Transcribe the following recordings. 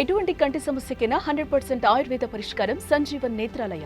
ఎటువంటి కంటి సమస్యకైనా hundred percent Ayurveda పరిష్కారం సంజీవన్ నేత్రాలయ.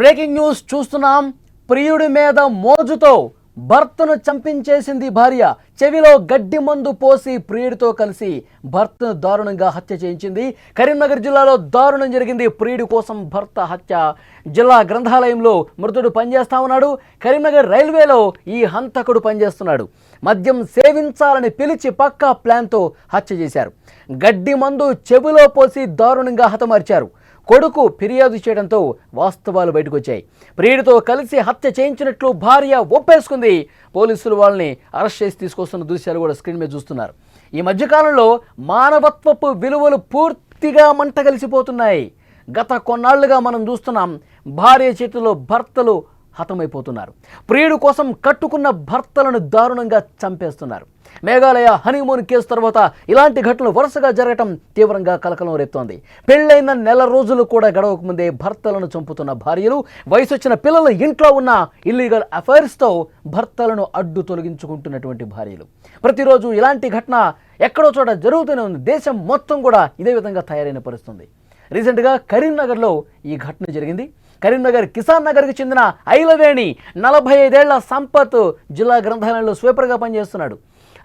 బ్రేకింగ్ న్యూస్ చూస్తున్నాం. ప్రియుడి మీద మోజుతో భర్తను చంపించేసింది భార్య. చెవిలో గడ్డి మందు పోసి ప్రియుడితో కలిసి భర్తను దారుణంగా హత్య చేయించింది. కరీంనగర్ జిల్లాలో దారుణం జరిగింది. ప్రియుడి కోసం భర్త హత్య. జిల్లా గ్రంథాలయంలో మృతుడు పనిచేస్తా ఉన్నాడు. కరీంనగర్ రైల్వేలో ఈ హంతకుడు పనిచేస్తున్నాడు. మద్యం సేవించాలని పిలిచి పక్కా ప్లాన్తో హత్య చేశారు. గడ్డి మందు చెవిలో పోసి దారుణంగా హతమార్చారు. కొడుకు ఫిర్యాదు చేయడంతో వాస్తవాలు బయటకు వచ్చాయి ప్రియుడితో కలిసి హత్య చేయించినట్లు భార్య ఒప్పేసుకుంది. పోలీసులు వాళ్ళని అరెస్ట్ చేసి తీసుకొస్తున్న దృశ్యాలు కూడా స్క్రీన్ మీద చూస్తున్నారు. ఈ మధ్యకాలంలో మానవత్వపు విలువలు పూర్తిగా మంట కలిసిపోతున్నాయి గత కొన్నాళ్ళుగా మనం చూస్తున్నాం భార్య చేతిలో భర్తలు హతమైపోతున్నారు. ప్రియుడు కోసం కట్టుకున్న భర్తలను దారుణంగా చంపేస్తున్నారు. మేఘాలయ హనీమూన్ కేసు తర్వాత ఇలాంటి ఘటనలు వరుసగా జరగటం తీవ్రంగా కలకలం రేపుతోంది. పెళ్ళైన నెల రోజులు కూడా గడవక ముందే భర్తలను చంపుతున్న భార్యలు వయసు వచ్చిన పిల్లలు ఇంట్లో ఉన్న ఇల్లీగల్ అఫైర్స్తో భర్తలను అడ్డు తొలగించుకుంటున్నటువంటి భార్యలు. ప్రతిరోజు ఇలాంటి ఘటన ఎక్కడో చోట జరుగుతూనే ఉంది. దేశం మొత్తం కూడా ఇదే విధంగా తయారైన పరిస్థితుంది. రీసెంట్గా కరీంనగర్లో ఈ ఘటన జరిగింది. కరీంనగర్ కిసాన్ నగర్కి చెందిన ఐలవేణి నలభై ఐదేళ్ళ సంపత్ జిల్లా గ్రంథాలయంలో స్వీపర్గా పనిచేస్తున్నాడు.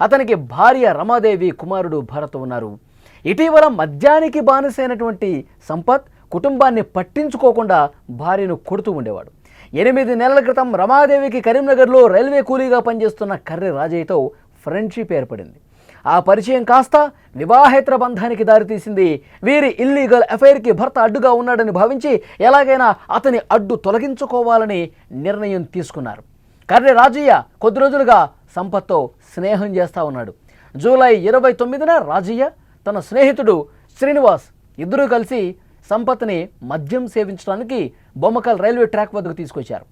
అతనికి భార్య రమాదేవి కుమారుడు భరత్ ఉన్నారు. ఇటీవల మద్యానికి బానిసైనటువంటి సంపత్ కుటుంబాన్ని పట్టించుకోకుండా భార్యను కొడుతూ ఉండేవాడు. ఎనిమిది నెలల క్రితం రమాదేవికి కరీంనగర్లో రైల్వే కూలీగా పనిచేస్తున్న కర్రి రాజయ్యతో ఫ్రెండ్షిప్ ఏర్పడింది. ఆ పరిచయం కాస్త వివాహేతర బంధానికి దారితీసింది. వీరి ఇల్లీగల్ అఫైర్కి భర్త అడ్డుగా ఉన్నాడని భావించి ఎలాగైనా అతని అడ్డు తొలగించుకోవాలని నిర్ణయం తీసుకున్నారు. కర్రె రాజయ్య కొద్ది రోజులుగా సంపత్తో స్నేహం చేస్తా ఉన్నాడు. జూలై ఇరవై తొమ్మిదిన రాజయ్య తన స్నేహితుడు శ్రీనివాస్ ఇద్దరూ కలిసి సంపత్ని మద్యం సేవించడానికి బొమ్మకల్ రైల్వే ట్రాక్ వద్దకు తీసుకొచ్చారు.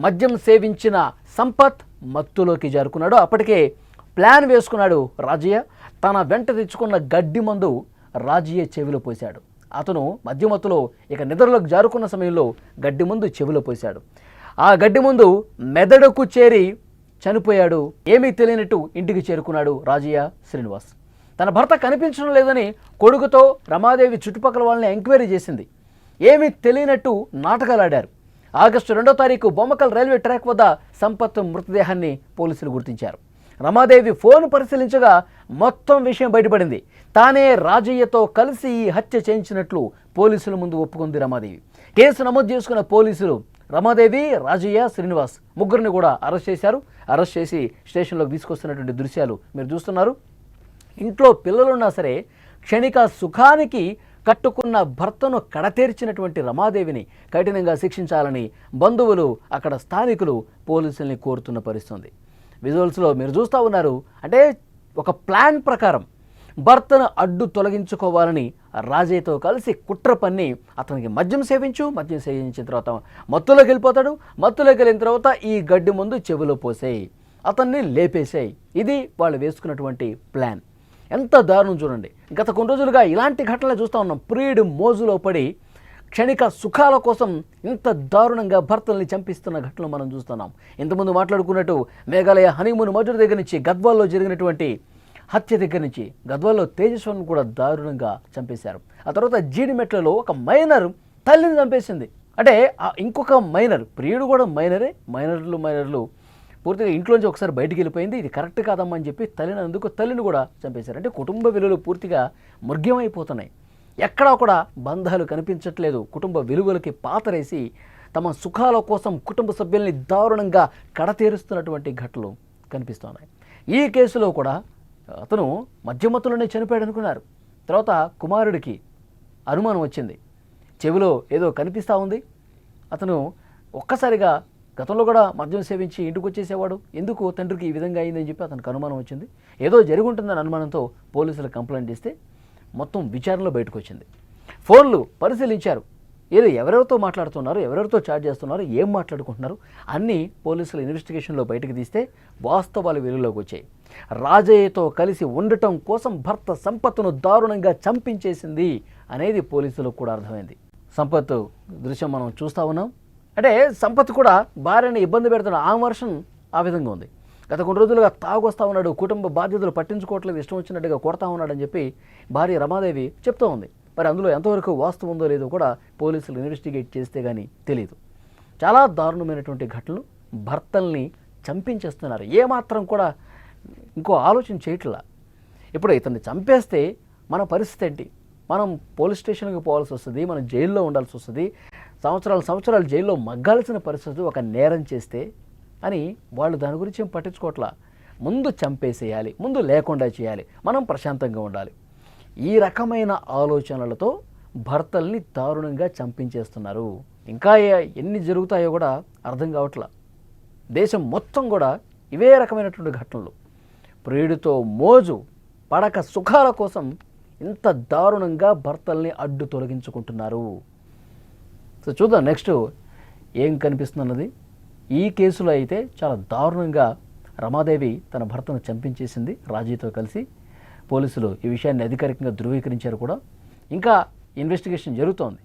మద్యం సేవించిన సంపత్ మత్తులోకి జారుకున్నాడు అప్పటికే ప్లాన్ వేసుకున్నాడు రాజయ్య. తన వెంట తెచ్చుకున్న గడ్డి మందు రాజయ్య చెవిలో పోశాడు. అతను మద్యమత్తులో ఇక నిద్రలోకి జారుకున్న సమయంలో గడ్డి ముందు చెవిలో పోశాడు. ఆ గడ్డి ముందు మెదడుకు చేరి చనిపోయాడు. ఏమీ తెలియనట్టు ఇంటికి చేరుకున్నాడు రాజయ్య శ్రీనివాస్. తన భర్త కనిపించడం లేదని కొడుకుతో రమాదేవి చుట్టుపక్కల వాళ్ళని ఎంక్వైరీ చేసింది. ఏమీ తెలియనట్టు నాటకాలాడారు. ఆగస్టు రెండో తారీఖు బొమ్మకల్ రైల్వే ట్రాక్ వద్ద సంపత్ మృతదేహాన్ని పోలీసులు గుర్తించారు. రమాదేవి ఫోన్ పరిశీలించగా మొత్తం విషయం బయటపడింది. తానే రాజయ్యతో కలిసి ఈ హత్య చేయించినట్లు పోలీసుల ముందు ఒప్పుకుంది రమాదేవి. కేసు నమోదు చేసుకున్న పోలీసులు రమాదేవి రాజయ్య శ్రీనివాస్ ముగ్గురిని కూడా అరెస్ట్ చేశారు. అరెస్ట్ చేసి స్టేషన్లోకి తీసుకొస్తున్నటువంటి దృశ్యాలు మీరు చూస్తున్నారు. ఇంట్లో పిల్లలున్నా సరే క్షణిక సుఖానికి కట్టుకున్న భర్తను కడతేర్చినటువంటి రమాదేవిని కఠినంగా శిక్షించాలని బంధువులు అక్కడ స్థానికులు పోలీసుల్ని కోరుతున్న పరిస్థితుంది. విజువల్స్లో మీరు చూస్తూ ఉన్నారు. అంటే ఒక ప్లాన్ ప్రకారం భర్తను అడ్డు తొలగించుకోవాలని రాజయ్యతో కలిసి కుట్ర పన్ని అతనికి మద్యం సేవించు మద్యం సేవించిన తర్వాత మత్తులోకి వెళ్ళిపోతాడు. మత్తులోకి వెళ్ళిన తర్వాత ఈ గడ్డి ముందు చెవిలో పోసేయి. అతన్ని లేపేసేయి. ఇది వాళ్ళు వేసుకున్నటువంటి ప్లాన్. ఎంత దారుణం చూడండి. గత కొన్ని రోజులుగా ఇలాంటి ఘటనలు చూస్తూ ఉన్నాం. ప్రియుడు మోజులో పడి క్షణిక సుఖాల కోసం ఇంత దారుణంగా భర్తల్ని చంపిస్తున్న ఘటనలు మనం చూస్తున్నాం. ఇంతకుముందు మాట్లాడుకున్నట్టు మేఘాలయ హనీమూన్ మధుర దగ్గర నుంచి గద్వాల్లో జరిగినటువంటి హత్య దగ్గర నుంచి గద్వాల్లో తేజస్వాన్ని కూడా దారుణంగా చంపేశారు. ఆ తర్వాత జీడిమెట్లలో ఒక మైనర్ తల్లిని చంపేసింది. అంటే ఆ ఇంకొక మైనర్ ప్రియుడు కూడా మైనరే మైనర్లు మైనర్లు. పూర్తిగా ఇంట్లోంచి ఒకసారి బయటికి వెళ్ళిపోయింది. ఇది కరెక్ట్ కాదమ్మా అని చెప్పి తల్లిని అందుకు తల్లిని కూడా చంపేశారు. అంటే కుటుంబ విలువలు పూర్తిగా మృగ్యమైపోతున్నాయి. ఎక్కడా కూడా బంధాలు కనిపించట్లేదు. కుటుంబ విలువలకి పాతరేసి తమ సుఖాల కోసం కుటుంబ సభ్యుల్ని దారుణంగా కడతేరుస్తున్నటువంటి ఘటనలు కనిపిస్తున్నాయి. ఈ కేసులో కూడా అతను మధ్యమత్తులోనే చనిపోయాడు అనుకున్నారు తర్వాత కుమారుడికి అనుమానం వచ్చింది. చెవిలో ఏదో కనిపిస్తూ ఉంది. అతను ఒక్కసారిగా గతంలో కూడా మద్యం సేవించి ఇంటికి వచ్చేసేవాడు ఎందుకు తండ్రికి ఈ విధంగా అయిందని చెప్పి అతనికి అనుమానం వచ్చింది. ఏదో జరుగుంటుందని అనుమానంతో పోలీసులు కంప్లైంట్ ఇస్తే మొత్తం విచారణలో బయటకు వచ్చింది ఫోన్లు పరిశీలించారు. ఏదో ఎవరెవరితో మాట్లాడుతున్నారు ఎవరెవరితో చాట్ చేస్తున్నారు ఏం మాట్లాడుకుంటున్నారు అన్నీ పోలీసుల ఇన్వెస్టిగేషన్లో బయటకు తీస్తే వాస్తవాలు వెలుగులోకి వచ్చాయి. రాజయ్యతో కలిసి ఉండటం కోసం భర్త సంపత్తును దారుణంగా చంపించేసింది అనేది పోలీసులకు కూడా అర్థమైంది. సంపత్ దృశ్యం మనం చూస్తా ఉన్నాం. అంటే సంపత్ కూడా భార్యని ఇబ్బంది పెడుతున్న ఆ వర్షన్ ఆ విధంగా ఉంది. గత కొన్ని రోజులుగా తాగొస్తా ఉన్నాడు కుటుంబ బాధ్యతలు పట్టించుకోవట్లేదు ఇష్టం వచ్చినట్టుగా కొడతా ఉన్నాడని చెప్పి భార్య రమాదేవి చెప్తూ ఉంది. మరి అందులో ఎంతవరకు వాస్తవం ఉందో లేదో కూడా పోలీసులు ఇన్వెస్టిగేట్ చేస్తే కానీ తెలియదు చాలా దారుణమైనటువంటి ఘటనలు భర్తల్ని చంపించేస్తున్నారు. ఏమాత్రం కూడా ఇంకో ఆలోచన చేయట్లా. ఇప్పుడు ఇతన్ని చంపేస్తే మన పరిస్థితి ఏంటి? మనం పోలీస్ స్టేషన్కి పోవాల్సి వస్తుంది మనం జైల్లో ఉండాల్సి వస్తుంది సంవత్సరాలు సంవత్సరాలు జైల్లో మగ్గాల్సిన పరిస్థితి ఒక నేరం చేస్తే అని వాళ్ళు దాని గురించి ఏం పట్టించుకోవట్లా? ముందు చంపేసేయాలి ముందు లేకుండా చేయాలి మనం ప్రశాంతంగా ఉండాలి. ఈ రకమైన ఆలోచనలతో భర్తల్ని దారుణంగా చంపించేస్తున్నారు. ఇంకా ఏ- ఎన్ని జరుగుతాయో కూడా అర్థం కావట్లా. దేశం మొత్తం కూడా ఇవే రకమైనటువంటి ఘటనలు. ప్రియుడితో మోజు పడక సుఖాల కోసం ఇంత దారుణంగా భర్తల్ని అడ్డు తొలగించుకుంటున్నారు. సో చూద్దాం నెక్స్ట్ ఏం కనిపిస్తున్నది ఈ కేసులో అయితే చాలా దారుణంగా రమాదేవి తన భర్తను చంపించేసింది రాజీతో కలిసి. పోలీసులు ఈ విషయాన్ని అధికారికంగా ధృవీకరించారు కూడా. ఇంకా ఇన్వెస్టిగేషన్ జరుగుతోంది.